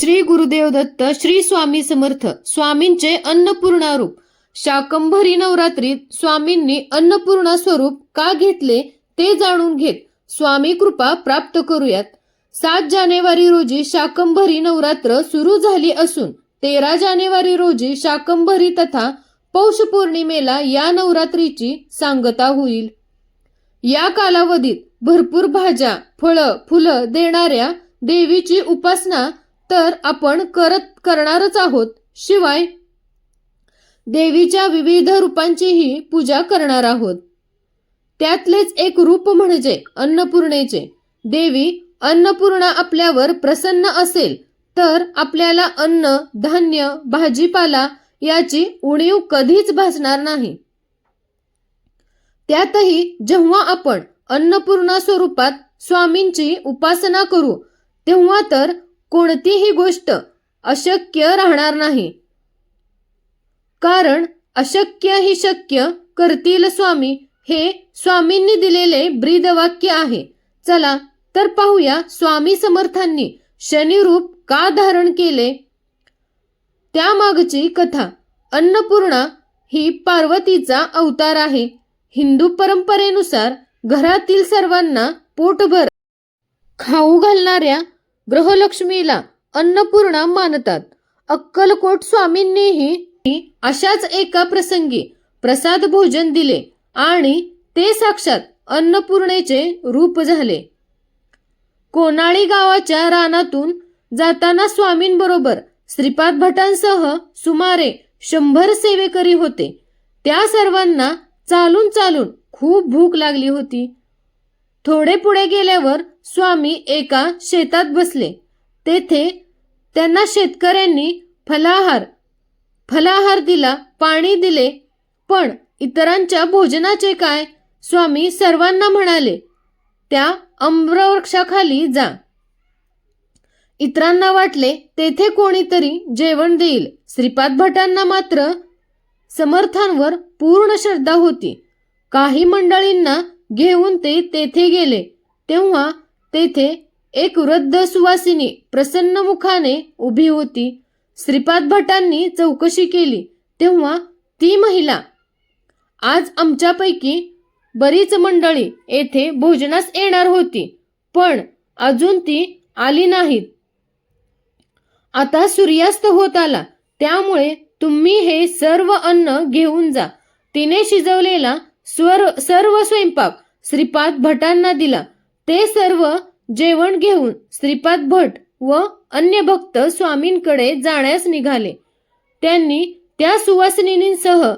श्री गुरुदेव दत्त श्री स्वामी समर्थ स्वामींचे अन्नपूर्णा रूप. शाकंभरी नवरात्रीत स्वामींनी अन्नपूर्णा स्वरूप का घेतले ते जाणून घेत स्वामी कृपा प्राप्त करूयात. सात जानेवारी रोजी शाकंभरी नवरात्र सुरू झाली असून तेरा जानेवारी रोजी शाकंभरी तथा पौष पौर्णिमेला या नवरात्रीची सांगता होईल. या कालावधीत भरपूर भाज्या फळं फुलं देणाऱ्या देवीची उपासना तर आपण करत करणारच आहोत. शिवाय देवीच्या विविध रूपांचीही पूजा करणार आहोत. त्यातलेच एक रूप म्हणजे अन्नपूर्णेचे. देवी अन्नपूर्णा आपल्यावर प्रसन्न असेल तर आपल्याला अन्न धान्य भाजीपाला याची उणीव कधीच भासणार नाही. त्यातही जेव्हा आपण अन्नपूर्णा स्वरूपात स्वामींची उपासना करू तेव्हा तर कोणतीही गोष्ट अशक्य राहणार नाही. कारण अशक्य ही शक्य करतील स्वामी हे स्वामींनी दिलेले ब्रीदवाक्य आहे. चला तर पाहूया स्वामी समर्थांनी शनिरूप का धारण केले? त्यामागची कथा अन्नपूर्णा ही पार्वतीचा अवतार आहे. हिंदू परंपरेनुसार घरातील सर्वांना पोटभर खाऊ घालणाऱ्या ग्रहलक्ष्मीला अन्नपूर्णा मानतात. अक्कलकोट स्वामींनीही अशाच एका प्रसंगी प्रसाद भोजन दिले आणि ते साक्षात अन्नपूर्णेचे रूप झाले. कोनाळी गावाच्या रानातून जाताना स्वामींबरोबर श्रीपाद भटांसह सुमारे शंभर सेवेकरी होते. त्या सर्वांना चालून चालून खूप भूक लागली होती. थोडे पुढे गेल्यावर स्वामी एका शेतात बसले. तेथे त्यांना शेतकऱ्यांनी फलाहार फलाहार दिला पाणी दिले. पण इतरांच्या भोजनाचे काय? स्वामी सर्वांना म्हणाले त्या अम्रवृक्षाखाली जा. इतरांना वाटले तेथे कोणीतरी जेवण देईल. श्रीपाद भटांना मात्र समर्थांवर पूर्ण श्रद्धा होती. काही मंडळींना घेऊन ते तेथे गेले. तेव्हा तेथे एक वृद्ध सुवासिनी प्रसन्न मुखाने उभी होती. श्रीपाद भटांनी चौकशी केली. तेव्हा ती महिला आज आमच्यापैकी बरीच मंडळी येथे भोजनास येणार होती पण अजून ती आली नाहीत. आता सूर्यास्त होत आला. त्यामुळे तुम्ही हे सर्व अन्न घेऊन जा. तिने शिजवलेला स्वर सर्व स्वयंपाक श्रीपाद भटांना दिला. ते सर्व जेवण घेऊन श्रीपाद भट व अन्य भक्त स्वामींकडे जाण्यास निघाले. त्यांनी त्या सुवासिनींसह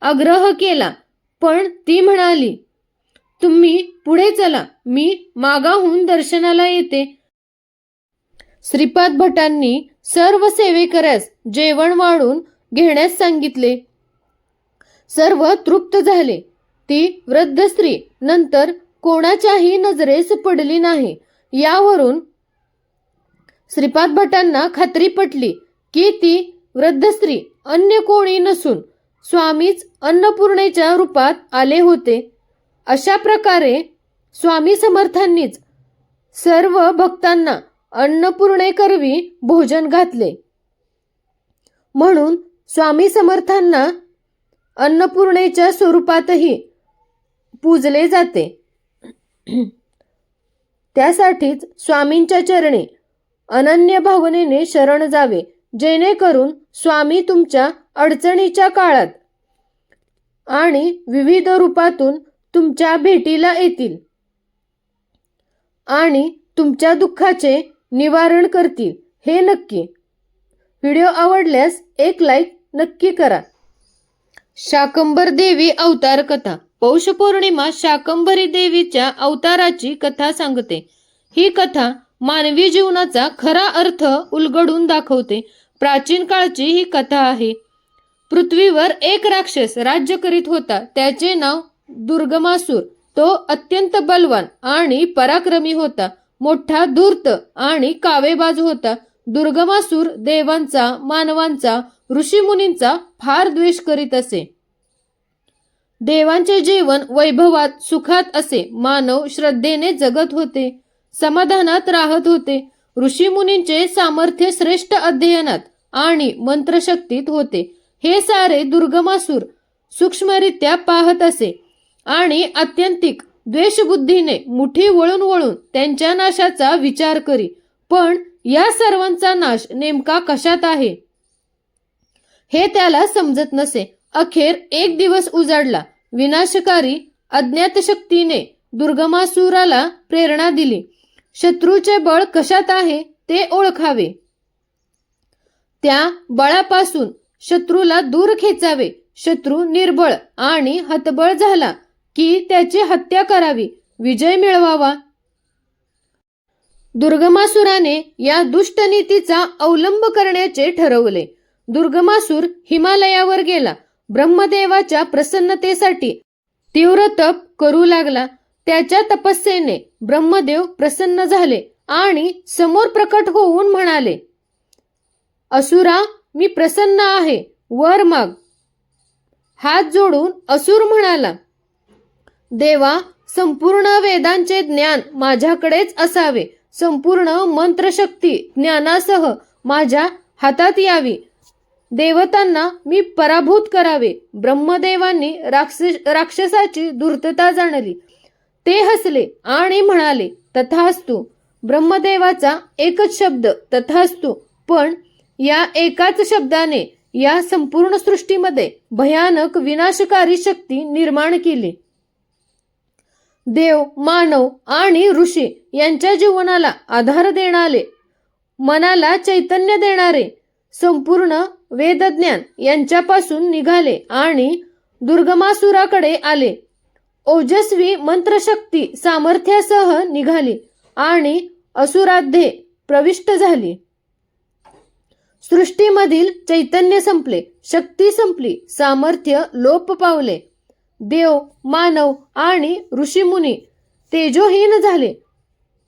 आग्रह केला पण ती म्हणाली तुम्ही पुढे चला मी मागाहून दर्शनाला येते. श्रीपाद भटांनी सर्व सेवेकऱ्यास जेवण वाढून घेण्यास सांगितले. सर्व तृप्त झाले. ती वृद्ध स्त्री नंतर कोणाच्याही नजरेस पडली नाही. यावरून श्रीपाद भटांना खात्री पटली की ती वृद्ध स्त्री अन्य कोणी नसून स्वामीच अन्नपूर्णेच्या रूपात आले होते. अशा प्रकारे स्वामी समर्थांनीच सर्व भक्तांना अन्नपूर्णेकरवी भोजन घातले. म्हणून स्वामी समर्थांना अन्नपूर्णेच्या स्वरूपातही पूजले जाते. त्यासाठीच स्वामींच्या चरणी अनन्य भावनेने शरण जावे जेणेकरून स्वामी तुमच्या अडचणीच्या काळात आणि विविध रूपातून तुमच्या भेटीला येतील आणि तुमच्या दुःखाचे निवारण करतील. हे नक्की. व्हिडिओ आवडल्यास एक लाईक नक्की करा. शाकंबर देवी अवतार कथा. पौष पौर्णिमा शाकंभरी देवीच्या अवताराची कथा सांगते. ही कथा मानवी जीवनाचा खरा अर्थ उलगडून दाखवते. प्राचीन काळची ही कथा आहे. पृथ्वीवर एक राक्षस राज्य करीत होता. त्याचे नाव दुर्गमासूर. तो अत्यंत बलवान आणि पराक्रमी होता. मोठा धूर्त आणि कावेबाज होता. दुर्गमासूर देवांचा मानवांचा ऋषीमुनींचा फार द्वेष करीत असे. देवांचे जीवन वैभवात सुखात असे. मानव श्रद्धेने जगत होते. समाधानात राहत होते. ऋषीमुनींचे सामर्थ्य श्रेष्ठ अध्ययनात आणि मंत्रशक्तीत होते. हे सारे दुर्गमासूर सूक्ष्मरित्या पाहत असे आणि आत्यंतिक द्वेषबुद्धीने मुठी वळून वळून त्यांच्या नाशाचा विचार करी. पण या सर्वांचा नाश नेमका कशात आहे? हे त्याला समजत नसे. अखेर एक दिवस उजाडला. विनाशकारी अज्ञात शक्तीने दुर्गमासुराला प्रेरणा दिली. शत्रूचे बळ कशात आहे ते ओळखावे. त्या बळापासून शत्रूला दूर खेचावे. शत्रू निर्बळ आणि हतबळ झाला की त्याची हत्या करावी. विजय मिळवावा. दुर्गमासुराने या दुष्टनीतीचा अवलंब करण्याचे ठरवले. दुर्गमासूर हिमालयावर गेला. ब्रह्मदेवाच्या प्रसन्नतेसाठी तीव्र तप करू लागला. त्याच्या तपस्येने ब्रह्मदेव प्रसन्न झाले आणि समोर प्रकट होऊन म्हणाले असुरा मी प्रसन्न आहे. वर माग. हात जोडून असुर म्हणाला देवा संपूर्ण वेदांचे ज्ञान माझ्याकडेच असावे. संपूर्ण मंत्रशक्ती ज्ञानासह माझ्या हातात यावी. देवतांना मी पराभूत करावे. ब्रह्मदेवांनी राक्षस राक्षसाची धूर्तता जाणली. ते हसले आणि म्हणाले तथास्तु ब्रह्मदेवाचा एकच शब्द तथास्तु. पण या एकाच शब्दाने या संपूर्ण सृष्टीमध्ये भयानक विनाशकारी शक्ती निर्माण केली. देव मानव आणि ऋषी यांच्या जीवनाला आधार देणारे मनाला चैतन्य देणारे संपूर्ण वेदज्ञान यांच्यापासून निघाले आणि दुर्गमासुराकडे आले. ओजस्वी मंत्रशक्ती सामर्थ्यासह निघाली आणि असुराध्ये प्रविष्ट झाली. सृष्टीमधील चैतन्य संपले शक्ती संपली सामर्थ्य लोप पावले. देव मानव आणि ऋषीमुनी तेजोहीन झाले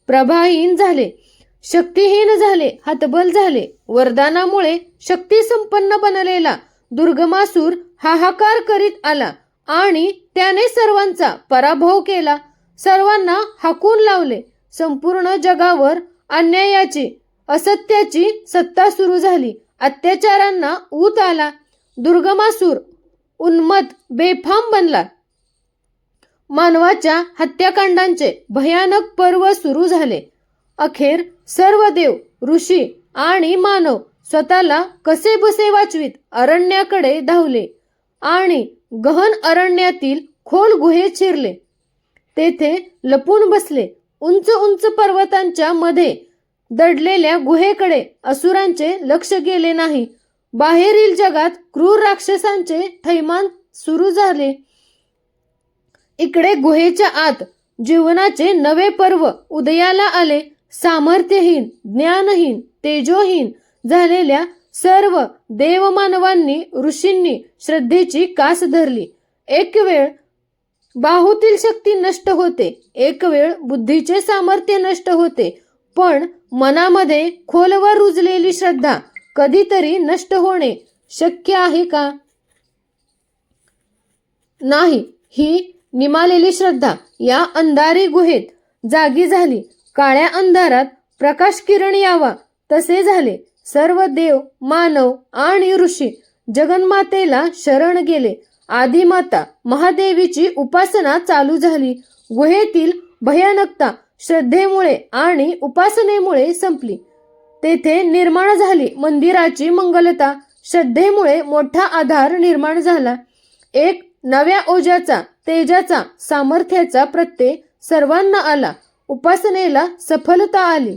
प्रभाहीन झाले. शक्तिहीन झाले हतबल झाले. वरदानामुळे शक्ती संपन्न बनलेला दुर्गमासूर हाहाकार करीत आला आणि त्याने सर्वांचा पराभव केला. सर्वांना हाकून लावले. संपूर्ण जगावर अन्यायाची असत्याची सत्ता सुरू झाली. अत्याचारांना ऊत आला. दुर्गमासूर उन्मत बेफाम बनला. मानवाच्या हत्याकांडांचे भयानक पर्व सुरू झाले. अखेर सर्व देव ऋषी आणि मानव स्वतःला कसे बसे वाचवीत अरण्याकडे धावले आणि गहन अरण्यातील खोल गुहेत शिरले तेथे लपून बसले उंच उंच पर्वतांच्या मध्ये दडलेल्या गुहेकडे असुरांचे लक्ष गेले नाही. बाहेरील जगात क्रूर राक्षसांचे थैमान सुरू झाले. इकडे गुहेच्या आत जीवनाचे नवे पर्व उदयाला आले. सामर्थ्यहीन ज्ञानहीन तेजोहीन झालेल्या सर्व देवमानवांनी ऋषींनी श्रद्धेची कास धरली. एक वेळ बाहूतील शक्ती नष्ट होते एक वेळ बुद्धीचे सामर्थ्य नष्ट होते पण मनामध्ये खोलवर रुजलेली श्रद्धा कधीतरी नष्ट होणे शक्य आहे का? नाही ही निमालेली श्रद्धा या अंधारी गुहेत जागी झाली. काळ्या अंधारात प्रकाश किरण यावा. तसे झाले. सर्व देव मानव आणि ऋषी जगन्मातेला शरण गेले. आदिमाता महादेवीची उपासना चालू झाली. गुहेतील भयानकता श्रद्धेमुळे आणि उपासनेमुळे संपली. तेथे निर्माण झाली मंदिराची मंगलता. श्रद्धेमुळे मोठा आधार निर्माण झाला. एक नव्या ओजाचा तेजाचा सामर्थ्याचा प्रत्यय सर्वांना आला. उपासनेला सफलता आली.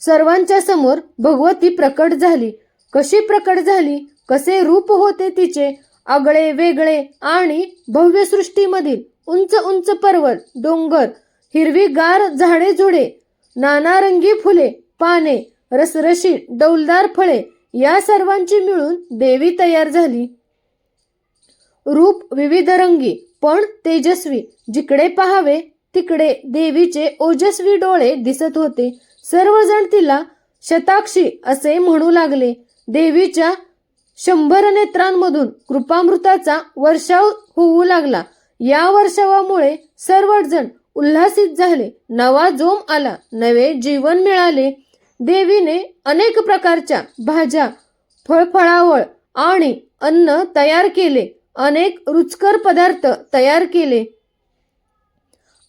सर्वांच्या समोर भगवती प्रकट झाली. कशी प्रकट झाली? कसे रूप होते तिचे? आगळे वेगळे आणि भव्य सृष्टीमधील उंच उंच पर्वत डोंगर हिरवीगार झाडे झुडे नानारंगी फुले पाने रसरशी डौलदार फळे या सर्वांची मिळून देवी तयार झाली. रूप विविध रंगी पण तेजस्वी जिकडे पहावे तिकडे देवीचे ओजस्वी डोळे दिसत होते. सर्वजण तिला शताक्षी असे म्हणू लागले. देवीच्या शंभर नेत्रांमधून कृपामृताचा वर्षाव होऊ लागला. या वर्षावामुळे सर्वजण उल्हासित झाले. नवा जोम आला. नवे जीवन मिळाले. देवीने अनेक प्रकारच्या भाज्या फळफळावळ आणि अन्न तयार केले. अनेक रुचकर पदार्थ तयार केले.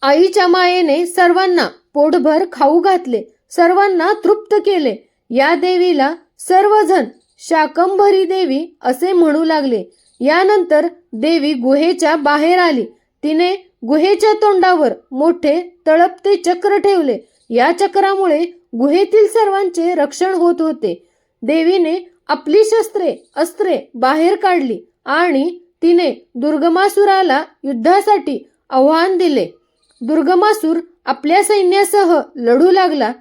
आईच्या मायेने सर्वांना पोटभर खाऊ घातले सर्वांना तृप्त केले. या देवीला सर्वजण शाकंभरी देवी असे म्हणू लागले. यानंतर देवी गुहेच्या बाहेर आली. तिने गुहेच्या तोंडावर मोठे तळपते चक्र ठेवले. या चक्रामुळे गुहेतील सर्वांचे रक्षण होत होते. देवीने आपली शस्त्रे अस्त्रे बाहेर काढली आणि तिने दुर्गमासुराला युद्धासाठी आव्हान दिले. दुर्गमासूर आपल्या सैन्यासह लढू लागला.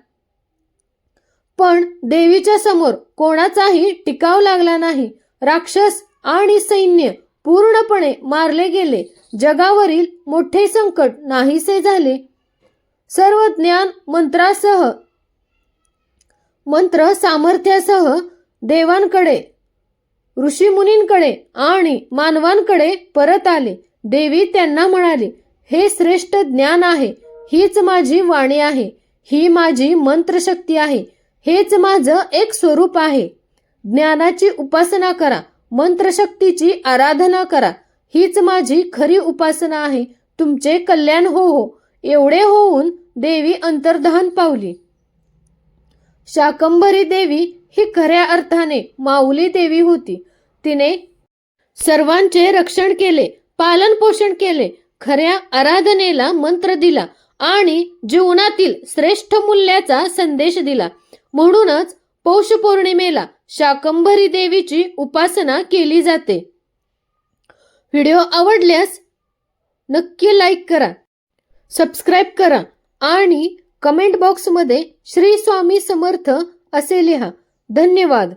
पण देवीच्या समोर कोणाचाही टिकाव लागला नाही. राक्षस आणि सैन्य पूर्णपणे मारले गेले. जगावरील मोठे संकट नाहीसे झाले. सर्व ज्ञान मंत्रासह मंत्र सामर्थ्यासह देवांकडे ऋषीमुनींकडे आणि मानवांकडे परत आले. देवी त्यांना म्हणाली हे श्रेष्ठ ज्ञान आहे हीच माझी वाणी आहे ही माझी मंत्रशक्ती आहे हेच माझं एक स्वरूप आहे. ज्ञानाची उपासना करा मंत्रशक्तीची आराधना करा हीच माझी खरी उपासना आहे तुमचे कल्याण हो हो एवढे होऊन देवी अंतर्धान पावली. शाकंभरी देवी ही खऱ्या अर्थाने माऊली देवी होती. तिने सर्वांचे रक्षण केले पालन पोषण केले खऱ्या आराधनेला मंत्र दिला आणि जीवनातील श्रेष्ठ मूल्याचा संदेश दिला. म्हणूनच पौष पौर्णिमेला शाकंभरी देवीची उपासना केली जाते. व्हिडिओ आवडल्यास नक्की लाईक करा सबस्क्राईब करा आणि कमेंट बॉक्समध्ये श्री स्वामी समर्थ असे लिहा. धन्यवाद.